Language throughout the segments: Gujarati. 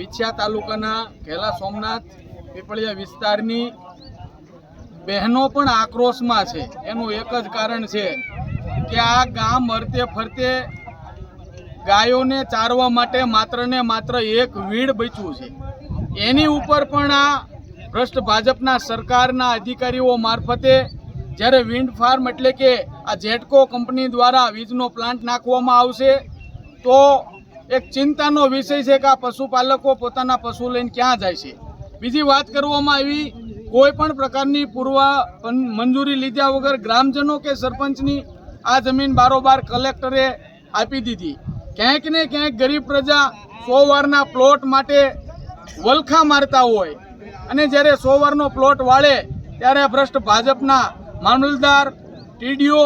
વિછિયા તાલુકાના ઘેલા સોમનાથ પીપળિયા વિસ્તારની બહેનો પણ આક્રોશમાં છે. એનું એક જ કારણ છે કે આ ગામ હરતે ફરતે ગાયોને ચારવા માટે માત્ર ને માત્ર એક વીડ બચ્યું છે. એની ઉપર પણ આ ભ્રષ્ટ ભાજપના સરકારના અધિકારીઓ મારફતે જ્યારે વિન્ડ ફાર્મ એટલે કે આ જેટકો કંપની દ્વારા વીજનો પ્લાન્ટ નાખવામાં આવશે, તો એક ચિંતાનો વિષય છે કે આ પશુપાલકો પોતાના પશુ લઈને ક્યાં જાય છે. બીજી વાત કરવામાં આવી, કોઈ પણ પ્રકારની પૂર્વ મંજૂરી લીધા વગર ગ્રામજનો કે સરપંચની આ જમીન બારોબાર કલેક્ટરે આપી દીધી. ક્યાંક ને ક્યાંક ગરીબ પ્રજા સો વારના પ્લોટ માટે વલખા મારતા હોય અને જ્યારે સો વારનો પ્લોટ વાળે ત્યારે ભ્રષ્ટ ભાજપના મામલતદાર, ટીડીઓ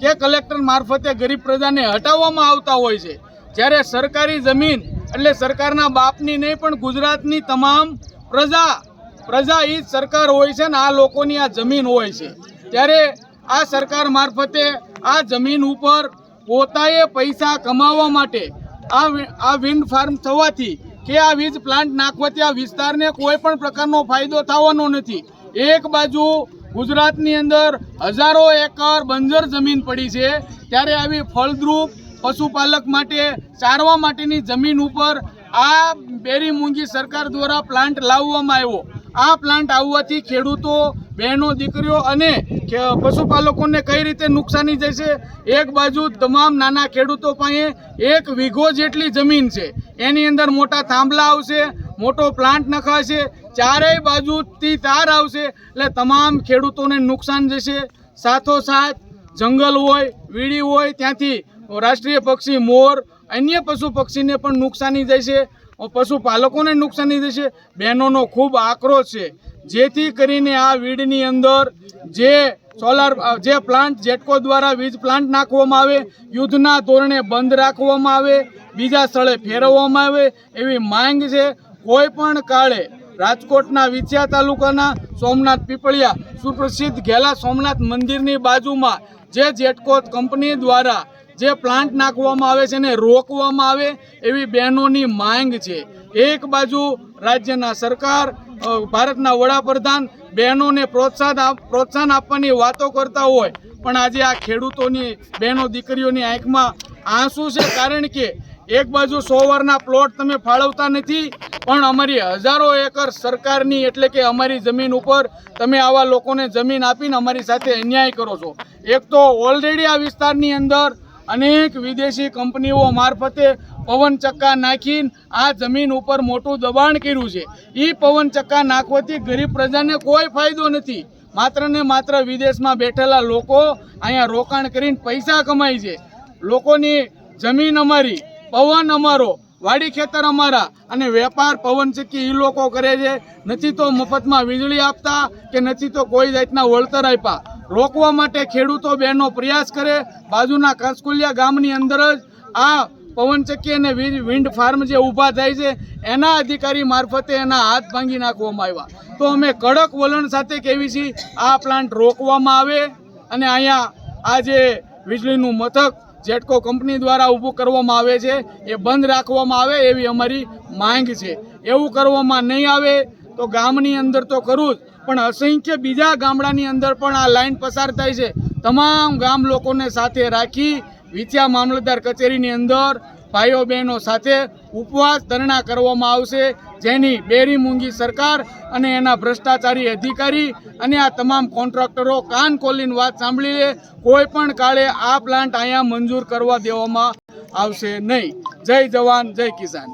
કે કલેક્ટર મારફતે ગરીબ પ્રજાને હટાવવામાં આવતા હોય છે. જ્યારે સરકારી જમીન એટલે સરકારના બાપની નહીં, પણ ગુજરાતની તમામ પ્રજા પ્રજા એ જ સરકાર હોય છે ને આ લોકોની આ જમીન હોય છે. ત્યારે આ સરકાર મારફતે આ જમીન ઉપર પોતાએ પૈસા કમાવા માટે આ આ વિન્ડ ફાર્મ થવાથી કે આ વીજ પ્લાન્ટ નાખવાથી આ વિસ્તારને કોઈ પણ પ્રકારનો ફાયદો થવાનો નથી. એક બાજુ ગુજરાતની અંદર હજારો એકર બંજર જમીન પડી છે. ત્યારે આવી ફળદ્રુપ પશુપાલક માટે ચારવા માટેની જમીન ઉપર આ બેરી મૂંગી સરકાર દ્વારા પ્લાન્ટ લાવવામાં આવ્યો. આ પ્લાન્ટ આવવાથી ખેડૂતો, બહેનો, દીકરીઓ અને પશુપાલકોને કઈ રીતે નુકસાની જશે, એક બાજુ તમામ નાના ખેડૂતો પાસે એક વીઘો જેટલી જમીન છે. એની અંદર મોટા થાંભલા આવશે, મોટો પ્લાન્ટ નખાશે, ચારેય બાજુથી તાર આવશે, એટલે તમામ ખેડૂતોને નુકસાન જશે. સાથોસાથ જંગલ હોય, વીડી હોય, ત્યાંથી રાષ્ટ્રીય પક્ષી મોર, અન્ય પશુ પક્ષીને પણ નુકસાની જશે પશુપાલકોને નુકસાની જશે બહેનોનો ખૂબ આક્રોશ છે. જેથી કરીને આ વીડની અંદર જે સોલાર જે પ્લાન્ટ, જેટકો દ્વારા વીજ પ્લાન્ટ નાખવામાં આવે, યુદ્ધના ધોરણે બંધ રાખવામાં આવે, બીજા સ્થળે ફેરવવામાં આવે એવી માંગ છે. કોઈ પણ કાળે રાજકોટના વિછિયા તાલુકાના સોમનાથ પીપળિયા, સુપ્રસિદ્ધ ઘેલા સોમનાથ મંદિરની બાજુમાં જે જેટકો કંપની દ્વારા જે પ્લાન્ટ નાખવામાં આવે છે એને રોકવામાં આવે એવી બહેનોની માંગ છે. એક બાજુ રાજ્યના સરકાર ભારતના વડાપ્રધાન બહેનોને પ્રોત્સાહન પ્રોત્સાહન આપવાની વાતો કરતા હોય, પણ આજે આ ખેડૂતોની, બહેનો દીકરીઓની આંખમાં આંસુ છે. કારણ કે એક બાજુ સો વારના પ્લોટ તમે ફાળવતા નથી, પણ અમારી હજારો એકર સરકારની એટલે કે અમારી જમીન ઉપર તમે આવા લોકોને જમીન આપીને અમારી સાથે અન્યાય કરો છો. એક તો ઓલરેડી આ વિસ્તારની અંદર અનેક વિદેશી કંપનીઓ મારફતે પવન ચક્કા નાખીને આ જમીન ઉપર મોટું દબાણ કર્યું છે. એ પવન ચક્કા નાખવાથી ગરીબ પ્રજાને કોઈ ફાયદો નથી. માત્ર ને માત્ર વિદેશમાં બેઠેલા લોકો અહીંયા રોકાણ કરીને પૈસા કમાય છે. લોકોની જમીન અમારી, પવન અમારો, વાડી ખેતર અમારા અને વેપાર પવન ચક્કી એ લોકો કરે છે. નથી તો મફતમાં વીજળી આપતા કે નથી તો કોઈ જાતના વળતર આપ્યા. રોકવા માટે ખેડૂતો બહેનો પ્રયાસ કરે. બાજુના કાંસકુલિયા ગામની અંદર જ આ પવનચક્કી અને વિન્ડ ફાર્મ જે ઊભા થાય છે, એના અધિકારી મારફતે એના હાથ ભાંગી નાખવામાં આવ્યા. તો અમે કડક વલણ સાથે કહેવી છીએ આ પ્લાન્ટ રોકવામાં આવે અને અહીંયા આ જે વીજળીનું મથક જેટકો કંપની દ્વારા ઊભું કરવામાં આવે છે, એ બંધ રાખવામાં આવે એવી અમારી માંગ છે. એવું કરવામાં નહીં આવે તો ગામની અંદર તો ખરું જ પણ અસંખ્ય બીજા ગામડાની અંદર પણ આ લાઈન પસાર થાય છે. તમામ ગામ લોકોને સાથે રાખી વિછિયા મામલતદાર કચેરીની અંદર ભાઈઓ બહેનો સાથે ઉપવાસ ધરણા કરવામાં આવશે. જેની બેરી મૂંગી સરકાર અને એના ભ્રષ્ટાચારી અધિકારી અને આ તમામ કોન્ટ્રાક્ટરો કાન ખોલીને વાત સાંભળી લે કોઈ પણ કાળે આ પ્લાન્ટ અહીંયા મંજૂર કરવા દેવામાં આવશે નહીં. જય જવાન, જય કિસાન.